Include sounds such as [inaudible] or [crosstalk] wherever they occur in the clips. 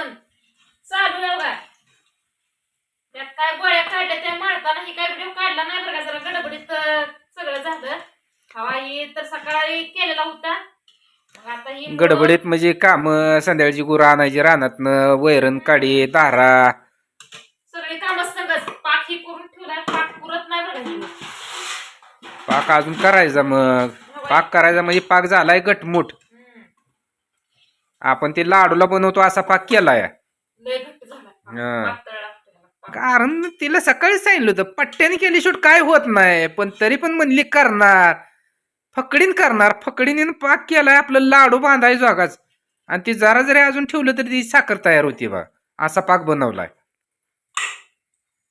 चालू आहे बघा. त्यात काय गोळ्या काढल्या त्या माळताना ही काय व्हिडिओ काढला नाही बरं का? जरा गडबडीत सगळं झालं. हवा ही तर सकाळी केलेला होता. ही गडबडीत म्हणजे काम संध्याकाळची गुरं आणायची रानातनं वैरण काढी दारा सगळी कामं पाक ही करून ठेवलाय पाक पुरत नाही बरं. पाक अजून करायचा मग. पाक करायचा म्हणजे पाक झालाय गटमुट. आपण ते लाडूला बनवतो असा पाक केलाय. हा. कारण तिला सकाळी सांगितलं होतं पट्ट्याने केली शूट काय होत नाही पण तरी पण म्हणली करणार. फकडीन करणार फकडीने पाक केलाय आपलं लाडू बांधाय जोगाच. आणि ती जरा जरी अजून ठेवलं तरी ती साखर तयार होती बा. असा पाक बनवलाय.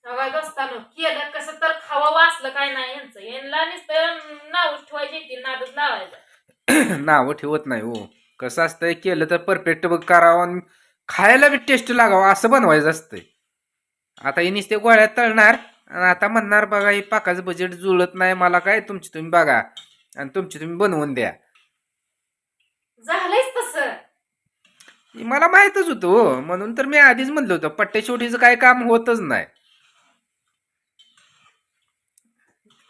हवा दोस्तानं केलं कसं तर खावावं असलं काय नाही यांचं यांना नुसतं नाव ठेवायची ती नादच लावायचं. [coughs] नावं ठेवत नाही हो. कसं असतंय केलं तर परफेक्ट बघ करावं आणि खायला बी टेस्ट लागावं असं बनवायचं असतंय. आता ही नुसते गोळ्यात तळणार आणि आता म्हणणार बघा ही पाकाचं बजेट जुळत नाही मला काय तुमची तुम्ही बघा आणि तुमची तुम्ही बनवून द्या. झालंयच तसं. हे मला माहीतच होतं हो. म्हणून तर मी आधीच म्हणलं होतं पट्टे शेवटीचं काय काम होतच नाही.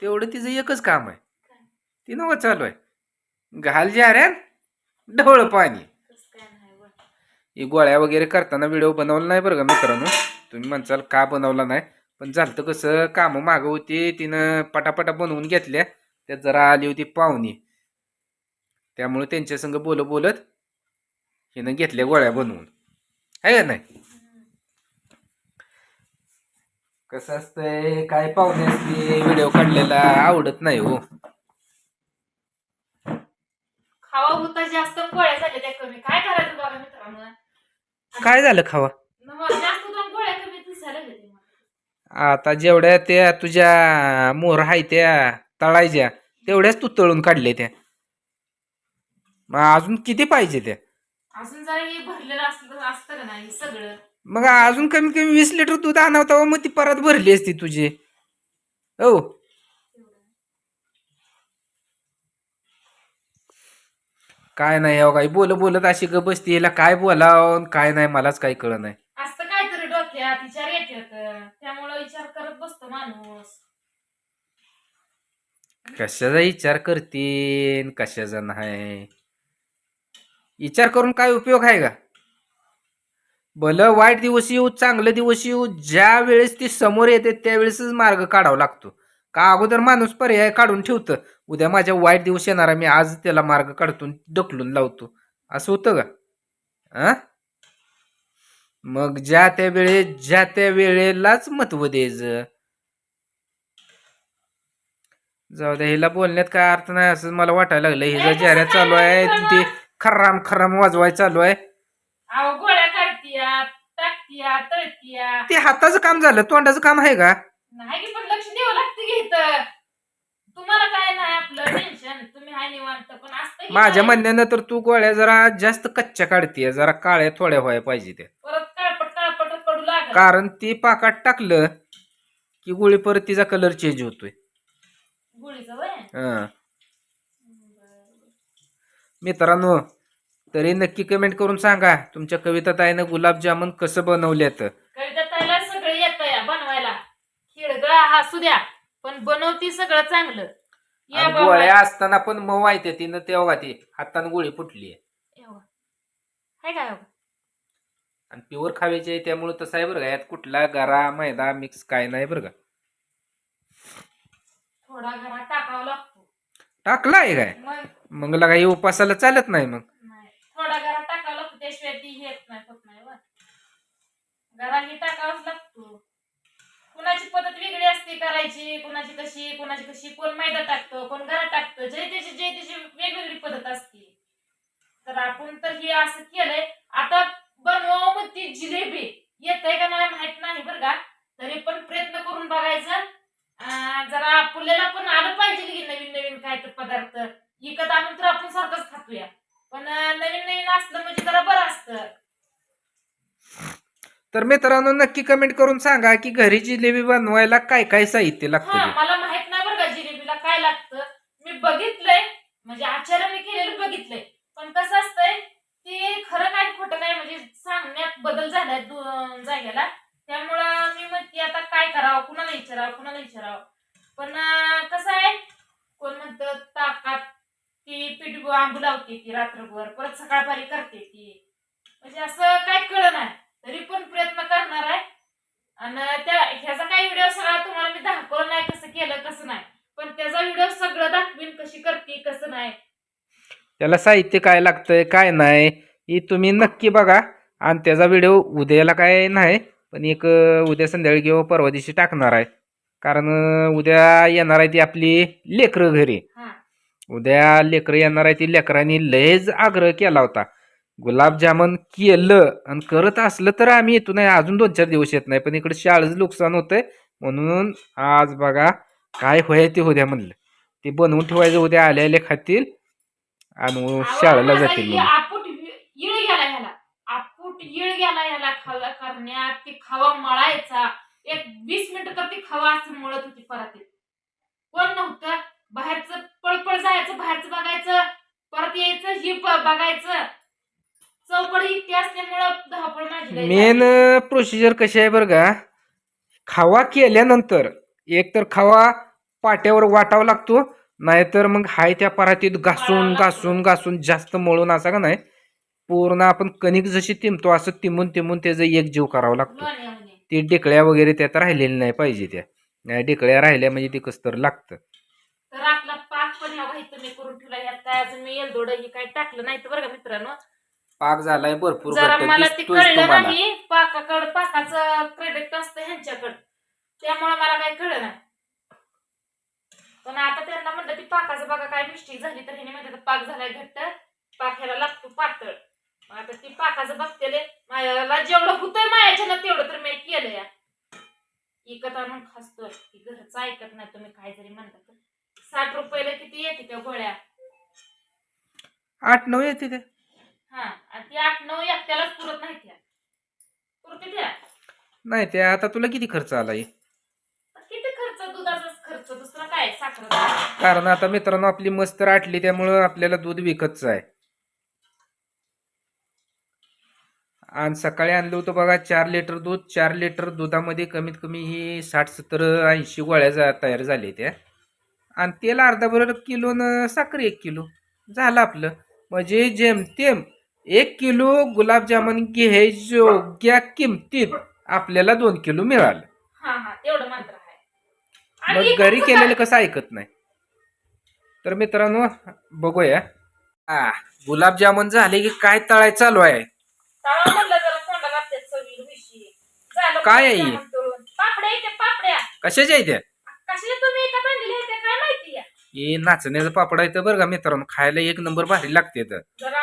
तेवढं तिचं एकच काम आहे. ती नवं चालू आहे. घाल जाऱ्यान ढवळ पाणी. हे गोळ्या वगैरे करताना व्हिडिओ बनवला नाही बरं का मित्रांनो? तुम्ही म्हणसाल का बनवला नाही? पण झालं कसं कामं मागं होती तिनं पटापटा बनवून घेतल्या. त्यात जरा आली होती पाहुणी. त्यामुळे त्यांच्या संग बोलत बोलत हिनं घेतल्या गोळ्या बनवून. आहे का नाही? कसं असतंय? काय पाहुणे असते व्हिडिओ काढलेला आवडत नाही हो खावा होता जास्त गोळ्या झाल्या त्या कमी काय करायचं बघा मित्रांनो काय झालं खावा. आता जेवढ्या त्या तुझ्या मोहर हाय त्या तळायच्या तेवढ्याच तू तळून काढले त्या. मग अजून किती पाहिजे त्या? अजून जरा हे मग अजून कमी कमी वीस लिटर दूध आणावता मग ती परत भरली असती तुझी. हो. काय नाही हो काही बोल बोलत अशी ग बसती हिला काय बोलावं काय नाही मलाच काही कळ नाही. असतं काहीतरी डोक्यात विचार येतात त्यामुळं विचार करत बसतो माणूस. कशाचा विचार करतीन कशाचा नाही? विचार करून काय उपयोग आहे का? भलं वाईट दिवस येऊ चांगलं दिवस येऊ ज्या वेळेस ती समोर येते त्यावेळेसच मार्ग काढावा लागतो. का अगोदर माणूस पर्याय काढून ठेवतं? उद्या माझ्या वाईट दिवस येणार मी आज त्याला मार्ग काढतून ढकलून लावतो. असं होतं का? मग ज्या त्या वेळे ज्या त्या वेळेलाच महत्त्व द्यायचं. जाऊ दे हिला बोलण्यात काय अर्थ नाही असं मला वाटायला लागलं. हिचा जाहिरात चालू आहे ते खर्राम खर्राम वाजवाय चालू आहे. ते हाताचं काम झालं तोंडाचं काम आहे का? नाही की पण लक्ष द्यावं लागतं की इथं. तुम्हाला काय नाही आपलं टेन्शन तुम्ही हाय निवांत पण असतं की माझ्या काय? म्हणण्यानं तर तू गोळ्या जरा जास्त कच्च्या काढतीये जरा काळ्या थोड्या व्हायला पाहिजे त्या. परत काळपट काळपट पडू लागल. कारण ती पाकात टाकलं की गोळी परत तिचा कलर चेंज होतोय. गोळीचं वय? हं. मित्रांनो तरी नक्की कमेंट करून सांगा तुमच्या कविता ताईनं गुलाबजामुन कसं बनवल्यात कविता ताईला सगळं येतं या बनवायला. खिळगळा हा द्या. पण बनवती सगळं चांगलं. या आणि बाबा. गोळ्या असताना पण मऊ आहे तिनं तेव्हा ती हातानं गोळी फुटली एवढं. हाय? आणि प्युअर खाव्याची आहे त्यामुळे तसं आहे बरं का यात कुठला गरा मैदा मिक्स काय नाही बरं का. थोडा घरात टाकावा लागतो. टाकला आहे काय? मग मग लगा हे उपासाला चालत नाही मग. नाही थोडा घरात टाकावा लागतो त्याशिवाय ती हेच नाही होत नाही व घरात टाकावाच लागतो. कुणाची पद्धत वेगळी असते करायची कुणाची कशी कुणाची कशी कोण मैदा टाकतं कोण घरात टाकतं जे त्याची जे त्याची वेगवेगळी पद्धत असते. तर आपण तर हे असं केलंय. आता बनवावं ती जिलेबी. येत आहे का नाही माहीत नाही बरं का. तरी पण प्रयत्न करून बघायचं. अं, जरा आपल्याला पण आलं पाहिजे की नवीन नवीन काय तर पदार्थ. विकत आणून तर आपण सारखंच खातोया. पण नवीन नवीन असलं म्हणजे जरा बरं असतं तर मित्रांनो नक्की कमेंट करून सांगा की घरी जिलेबी बनवायला काय काय साहित्य लागतं हा ते. मला माहीत नाही बरं का जिलेबीला काय लागतं. मी बघितलंय म्हणजे आचार्याने केलेलं बघितलंय. पण कसं असतंय ते खरं काय खोटं काय म्हणजे सांगण्यात बदल झालाय जागेला त्यामुळं मी म्हणते आता काय करावं? कुणाला विचारावं? कुणाला विचारावं? पण अं, कसं आहे कोण म्हणतं ताकात ती पीठ आंबू लावते ती रात्रभर परत सकाळपारी करते ती. म्हणजे असं काय कळ नाही. तरी पण प्रयत्न करणार आहे. आणि त्या ह्याचा काही व्हिडिओ सगळा तुम्हाला मी दाखवलं नाही कसं केलं कसं नाही. पण त्याचा व्हिडिओ सगळं दाखवीन कशी करते कसं नाही. त्याला साहित्य काय लागतंय काय नाही हे तुम्ही नक्की बघा. आणि त्याचा व्हिडिओ उद्याला काय नाही पण एक उद्या संध्याकाळी किंवा परवा दिवशी टाकणार आहे. कारण उद्या येणार आहे ती आपली लेकरं घरी. उद्या लेकरं येणार आहे ती लेकरांनी लयच आग्रह केला होता. गुलाबजामन केलं आणि करत असलं तर आम्ही येतो नाही. अजून दोन चार दिवस येत नाही पण इकडे शाळेचं नुकसान होतंय. म्हणून आज बघा काय होय ते उद्या म्हणलं. ते बनवून ठेवायचं उद्या आले आले खातील आणि शाळेला जातील गेला ह्याला. खावा करण्यात. ती खावा मळायचा. एक वीस मिनिटं तर ती खावा असं मळत होती परत कोण नव्हतं? बाहेरचं पळपळ जायचं बाहेरचं बघायचं. परत यायचं ही बघायचं. चौकडी इतकी असल्यामुळं धावपळ माझी लई मेन झाली. प्रोसिजर कशी आहे बरं का खावा केल्यानंतर एक तर खावा पाट्यावर वाटावा लागतो नाहीतर मग हाय त्या परातीत घासून. घासून घासून जास्त मळून असा का नाही पूर्ण आपण कणिक जशी तिमतो असं तिमून तिमून त्याचं एक जीव करावा लागतो. ती डेकळ्या वगैरे त्यात राहिलेल्या नाही पाहिजे त्या नाही डेकळ्या राहिल्या म्हणजे ते कसं तर लागतं तर आपला पाक पण ह्या वाहित मी करून ठेवला यात काय अजून मी एलदोड ही काय टाकलं नाही तर बरं का मित्रांनो पाक झालाय भरपूर जरा घट्ट मला ते कळलं तुम्हाला. नाही. पाकाकड पाकाचं क्रेडिट असतं ह्यांच्याकडं. त्यामुळे मला काही कळलं नाही. पण आता त्यांना म्हणलं ती पाकाचं बघा काय मिस्टेक झाली तर म्हणतात पाक झालाय घट्ट. पाक ह्याला लागतो पातळ. मग आता ती पाकाचं बघतेले. मायाला जेवढं होतंय तेवढं तर मी केलं या. इकत आणून खासतोय ती घरचं ऐकत नाही तुम्ही काय जरी म्हणता तर. साठ रुपयाला किती येते त्या गोळ्या? आठ नऊ येते ते हा आणि ती आठ नऊ एकट्यालाच पुरत नाही त्या पुरते त्या नाही ते आता तुला किती खर्च आलाय? किती खर्च? दुधाचाच खर्च दुसरा काय साखर कारण आता मित्रांनो आपली मस्त आटली त्यामुळं आपल्याला दूध विकतच आहे. आणि सकाळी आणलं होतं बघा चार लिटर दूध. चार लिटर दुधामध्ये कमीत कमी ही साठ सत्तर ऐंशी गोळ्या जा तयार झाल्या त्या. आणि तेल अर्धा बरोबर किलो न साखर एक किलो. झालं आपलं. म्हणजे जेमतेम एक किलो गुलाबजामुन घ्यायच्या किमतीत आपल्याला दोन किलो मिळालं. हा हा तेवढं मात्र आहे. आणि मग घरी केलेलं? कसं ऐकत नाही? तर मित्रांनो बघूया. हा गुलाबजामुन झाले की काय तळाय चालू आहे? तवा म्हणलं जरा तोंडाला लागते चवी विशी झालं काय आहे? पापड्या पापड्या. कशाच्या आहे त्या कशाला तुम्ही एका बांधलेल्या आहेत त्या काय माहिती या हे नाचण्याचं पापड आहे तर बरं का मित्रांनो खायला एक नंबर भारी लागते तर. जरा